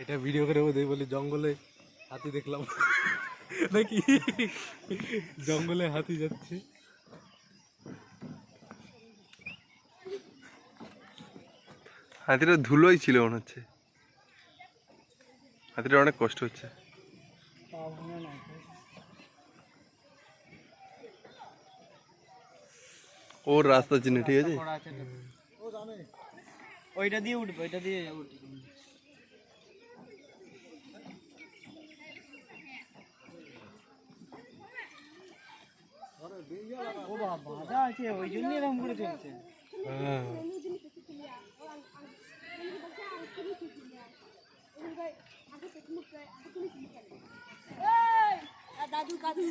এটা ভিডিও করে বোধ বলি জঙ্গলে হাতি দেখলাম। নাকি? জঙ্গলে হাতি যাচ্ছে। হাতিটা ধুলোই ছিল মনে হচ্ছে। হাতিটা অনেক কষ্ট হচ্ছে। ওর রাস্তা চিনে ঠিক আছে? ওইটা দিয়ে উঠবে ওইটা দিয়ে উঠবে। ও বাবা বাঁধা আছে ওই জন্য এরকম করে চলছে। হ্যাঁ। দাদু কাদু